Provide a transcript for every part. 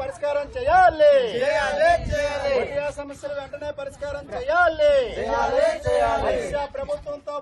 పరిష్కారం చేయాలి సమస్యలు వెంటనే పరిష్కారం చేయాలి ప్రభుత్వంతో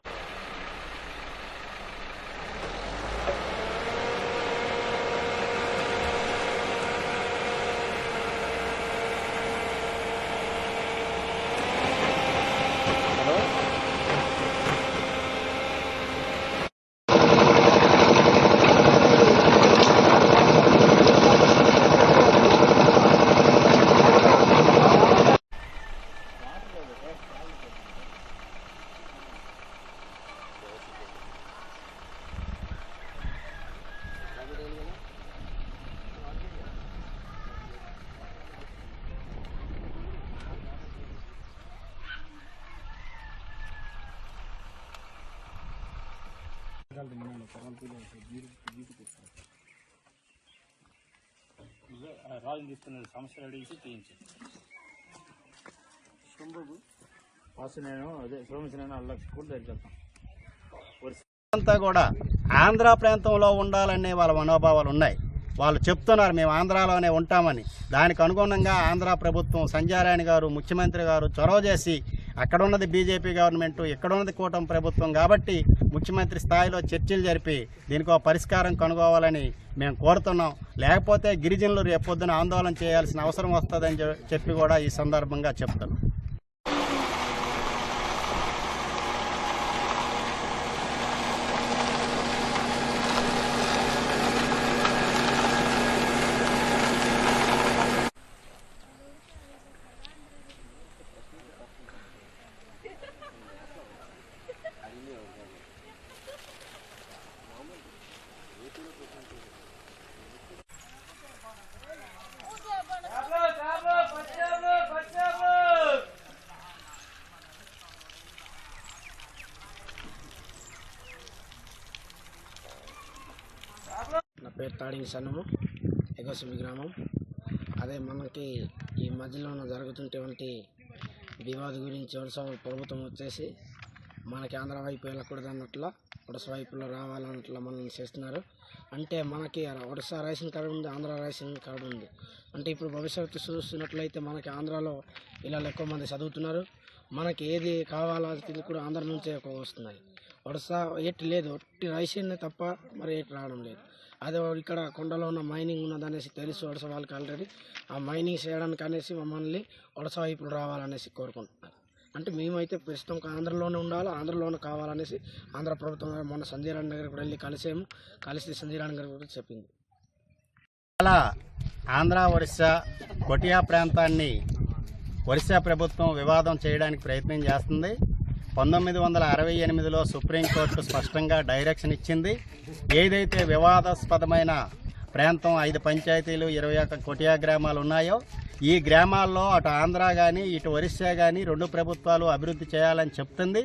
రాజు తీసుకున్న సమస్యలు అడిగి ఫస్ట్ నేను అదే లక్ష కోట్లు అంతా కూడా ఆంధ్ర ప్రాంతంలో ఉండాలనే వాళ్ళ మనోభావాలు ఉన్నాయి వాళ్ళు చెప్తున్నారు మేము ఆంధ్రాలోనే ఉంటామని దానికి అనుగుణంగా ఆంధ్ర ప్రభుత్వం సంజారాయణ గారు ముఖ్యమంత్రి గారు చొరవ చేసి అక్కడ ఉన్నది బీజేపీ గవర్నమెంట్ ఇక్కడ ఉన్నది కూటమి ప్రభుత్వం కాబట్టి ముఖ్యమంత్రి స్థాయిలో చర్చలు జరిపి దీనికి పరిష్కారం కనుగోవాలని మేము కోరుతున్నాం లేకపోతే గిరిజనులు రేపొద్దున ఆందోళన చేయాల్సిన అవసరం వస్తుందని చెప్పి కూడా ఈ సందర్భంగా చెప్తున్నాం పేరు తాడింగ్ సన్నము ఎగోసిమి గ్రామం అదే మనకి ఈ మధ్యలోన జరుగుతుంటేవంటి వివాద గురించి వరుస ప్రభుత్వం వచ్చేసి మనకి ఆంధ్ర వైపు వెళ్ళకూడదు అన్నట్లు వరుస వైపులో రావాలన్నట్లు మనల్ని చేస్తున్నారు అంటే మనకి ఒడిశా రేషన్ కార్డు ఉంది ఆంధ్ర రేషన్ కార్డు ఉంది అంటే ఇప్పుడు భవిష్యత్తు చూస్తున్నట్లయితే మనకి ఆంధ్రాలో ఇలా ఎక్కువ మంది చదువుతున్నారు మనకి ఏది కావాలో కూడా ఆంధ్ర నుంచే ఎక్కువ వస్తున్నాయి వరుస ఎట్టి లేదు ఒట్టి రైసింది తప్ప మరి ఎట్ రావడం లేదు అదే ఇక్కడ కొండలో ఉన్న మైనింగ్ ఉన్నదనేసి తెలుసు వడస వాళ్ళకి ఆల్రెడీ ఆ మైనింగ్ చేయడానికి అనేసి మమ్మల్ని వరుస ఇప్పుడు రావాలనేసి కోరుకుంటున్నారు అంటే మేమైతే ప్రస్తుతం ఆంధ్రలోనే ఉండాలి ఆంధ్రలోనే కావాలనేసి ఆంధ్ర ప్రభుత్వం మొన్న సంజయరాణ్ గారికి వెళ్ళి కలిసేము కలిసి సంజయరాణ్ గారి గురించి చెప్పింది అలా ఆంధ్ర ఒడిస్సా కొటియా ప్రాంతాన్ని ఒడిస్సా ప్రభుత్వం వివాదం చేయడానికి ప్రయత్నం చేస్తుంది పంతొమ్మిది వందల అరవై ఎనిమిదిలో సుప్రీంకోర్టు స్పష్టంగా డైరెక్షన్ ఇచ్చింది ఏదైతే వివాదాస్పదమైన ప్రాంతం ఐదు పంచాయతీలు ఇరవై ఒక్క కొటియా గ్రామాలు ఉన్నాయో ఈ గ్రామాల్లో అటు ఆంధ్ర కానీ ఇటు ఒరిస్సా కానీ రెండు ప్రభుత్వాలు అభివృద్ధి చేయాలని చెప్తుంది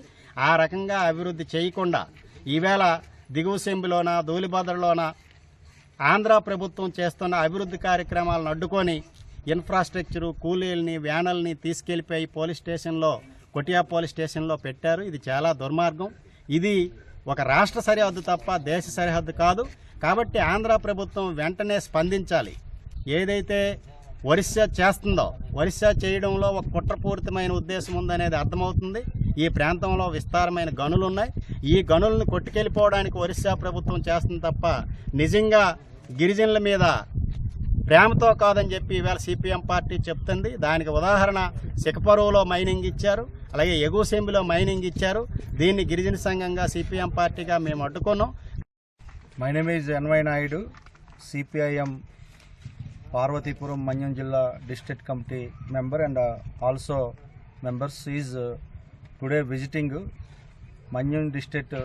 ఆ రకంగా అభివృద్ధి చేయకుండా ఈవేళ దిగువసెంబిలోన ధూళిభద్రలోన ఆంధ్ర ప్రభుత్వం చేస్తున్న అభివృద్ధి కార్యక్రమాలను అడ్డుకొని ఇన్ఫ్రాస్ట్రక్చరు కూలీలని వ్యానల్ని తీసుకెళ్లిపోయి పోలీస్ స్టేషన్లో కొటియా పోలీస్ స్టేషన్లో పెట్టారు ఇది చాలా దుర్మార్గం ఇది ఒక రాష్ట్ర సరిహద్దు తప్ప దేశ సరిహద్దు కాదు కాబట్టి ఆంధ్ర ప్రభుత్వం వెంటనే స్పందించాలి ఏదైతే ఒరిస్సా చేస్తుందో ఒరిస్సా చేయడంలో ఒక కుట్రపూరితమైన ఉద్దేశం ఉందనేది అర్థమవుతుంది ఈ ప్రాంతంలో విస్తారమైన గనులు ఉన్నాయి ఈ గనులను కొట్టుకెళ్ళిపోవడానికి ఒరిస్సా ప్రభుత్వం చేస్తుంది తప్ప నిజంగా గిరిజనుల మీద ప్రేమతో కాదని చెప్పి ఇవాళ సిపిఎం పార్టీ చెప్తుంది దానికి ఉదాహరణ శిఖపరువులో మైనింగ్ ఇచ్చారు అలాగే ఎగువ సెంబిలో మైనింగ్ ఇచ్చారు దీన్ని గిరిజన సంఘంగా సిపిఎం పార్టీగా మేము అడ్డుకున్నాం మై ఎన్వై నాయుడు సిపిఐఎం పార్వతీపురం మన్యం జిల్లా district committee member and also members is today visiting Manyam district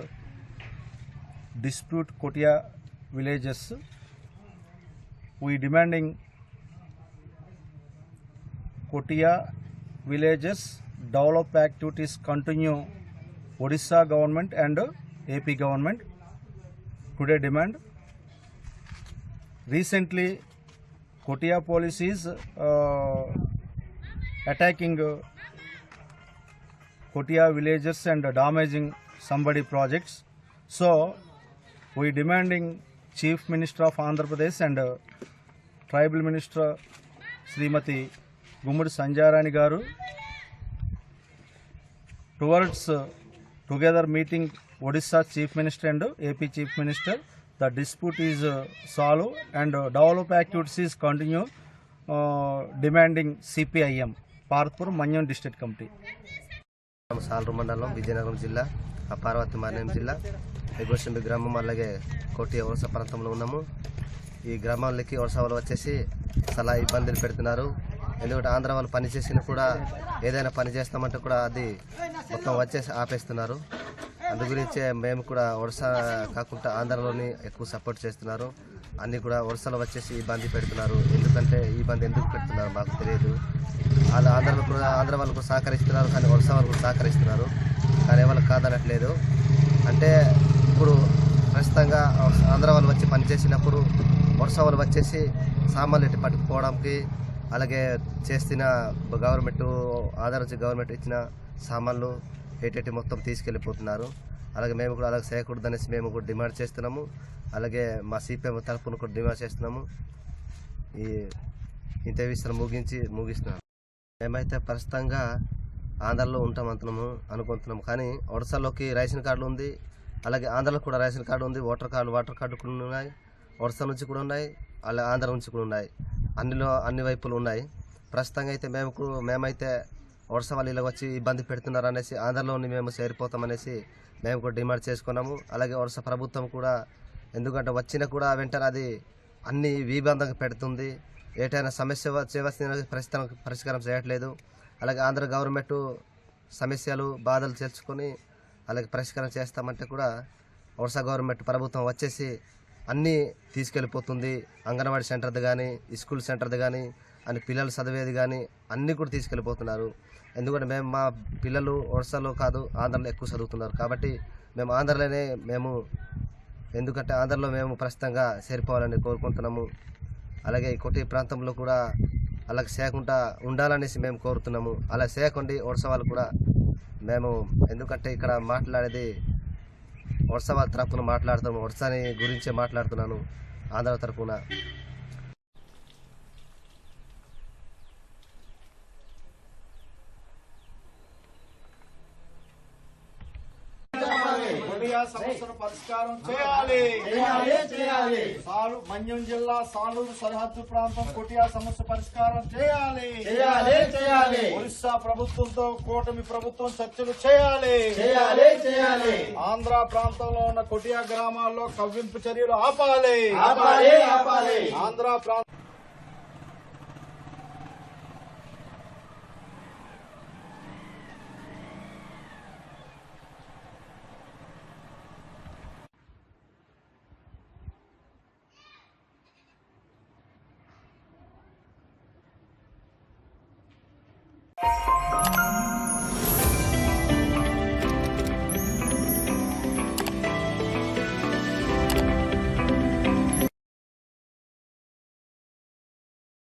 dispute Kotia villages we demanding Kotia villages develop activities continue, Odisha government and AP government today demand. Recently, Kotia police is attacking Kotia villagers and damaging somebody projects. So, we demanding Chief Minister of Andhra Pradesh and Tribal Minister Srimati Gummudu Sanjarani Garu towards together meeting Odisha chief minister and AP chief minister the dispute is solve and develop activities is continue demanding CPIM పార్త్పూర్ Manyam district committee Saluru మండలం విజయనగరం జిల్లా పార్వతి మాలయం జిల్లా ఎగోషంబి గ్రామం అలాగే కోటి వరుస ప్రాంతంలో ఉన్నాము ఈ గ్రామాలకి వరుస వచ్చేసి చాలా ఇబ్బందులు పెడుతున్నారు ఎందుకంటే ఆంధ్ర వాళ్ళు పని కూడా ఏదైనా పని చేస్తామంటే కూడా అది మొత్తం వచ్చేసి ఆపేస్తున్నారు అందు గురించే మేము కూడా ఒడిశా కాకుండా ఆంధ్రలోని ఎక్కువ సపోర్ట్ చేస్తున్నారు అన్ని కూడా ఒడిశాలో వచ్చేసి ఇబ్బంది పెడుతున్నారు ఎందుకంటే ఈ ఎందుకు పెడుతున్నారు మాకు తెలియదు వాళ్ళు ఆంధ్రలో కూడా ఆంధ్ర వాళ్ళకు సహకరిస్తున్నారు కానీ ఒడిశా వాళ్ళకు సహకరిస్తున్నారు కానీ వాళ్ళకి కాదనట్లేదు అంటే ఇప్పుడు ప్రస్తుతంగా ఆంధ్ర వాళ్ళు వచ్చి పనిచేసినప్పుడు ఒడిశా వాళ్ళు వచ్చేసి సామాన్లు పట్టుకుపోవడానికి అలాగే చేసిన గవర్నమెంట్ ఆధార్ గవర్నమెంట్ ఇచ్చిన సామాన్లు ఏటేటి మొత్తం తీసుకెళ్ళిపోతున్నారు అలాగే మేము కూడా అలాగే చేయకూడదనేసి మేము కూడా డిమాండ్ చేస్తున్నాము అలాగే మా సిపిఎం తరఫున కూడా డిమాండ్ చేస్తున్నాము ఈ ఇంత విషయాలు ముగించి ముగిస్తున్నాము మేమైతే ప్రస్తుతంగా ఆంధ్రలో ఉంటామంటున్నాము అనుకుంటున్నాము కానీ ఒడిశాలోకి రేషన్ కార్డులు ఉంది అలాగే ఆంధ్రలో కూడా రేషన్ కార్డు ఉంది ఓటర్ కార్డు వాటర్ కార్డు కూడా ఉన్నాయి ఒడిశా నుంచి కూడా ఉన్నాయి అలా ఆంధ్ర నుంచి కూడా ఉన్నాయి అన్నిలో అన్ని వైపులు ఉన్నాయి ప్రస్తుతంగా అయితే మేము మేమైతే వరుస వాళ్ళు ఇలా వచ్చి ఇబ్బంది పెడుతున్నారు అనేసి ఆంధ్రలో ఉండి మేము చేరిపోతామనేసి మేము కూడా డిమాండ్ చేసుకున్నాము అలాగే వరుస ప్రభుత్వం కూడా ఎందుకంటే వచ్చినా కూడా వెంటనే అది అన్ని విబంధంగా పెడుతుంది ఏటైనా సమస్య చేయవలసిన ప్రస్తుతం పరిష్కారం చేయట్లేదు అలాగే ఆంధ్ర గవర్నమెంట్ సమస్యలు బాధలు తెలుసుకొని అలాగే పరిష్కారం చేస్తామంటే కూడా వరుస గవర్నమెంట్ ప్రభుత్వం వచ్చేసి అన్నీ తీసుకెళ్ళిపోతుంది అంగన్వాడీ సెంటర్ది కానీ స్కూల్ సెంటర్ది కానీ అని పిల్లలు చదివేది కానీ అన్నీ కూడా తీసుకెళ్ళిపోతున్నారు ఎందుకంటే మేము మా పిల్లలు ఒడిశాలో కాదు ఆంధ్రలో ఎక్కువ చదువుతున్నారు కాబట్టి మేము ఆంధ్రలోనే మేము ఎందుకంటే ఆంధ్రలో మేము ప్రస్తుతంగా చేరిపోవాలని కోరుకుంటున్నాము అలాగే కొట్టి ప్రాంతంలో కూడా అలా చేయకుండా ఉండాలనేసి మేము కోరుతున్నాము అలా చేయకుండా ఒడిశా వాళ్ళు కూడా మేము ఎందుకంటే ఇక్కడ మాట్లాడేది వరుస తరఫున మాట్లాడుతాము వరుసని గురించే మాట్లాడుతున్నాను ఆంధ్ర తరఫున పరిష్కారం చేయాలి చేయాలి మన్యం జిల్లా సాలూరు సరిహద్దు ప్రాంతం కొటియా సమస్య పరిష్కారం చేయాలి చేయాలి చేయాలి ఒరిస్సా ప్రభుత్వంతో కూటమి ప్రభుత్వం చర్చలు చేయాలి చేయాలి చేయాలి ఆంధ్ర ప్రాంతంలో ఉన్న కొటియా గ్రామాల్లో కవ్వింపు చర్యలు ఆపాలి ఆపాలి ఆపాలి ఆంధ్ర ప్రాంతం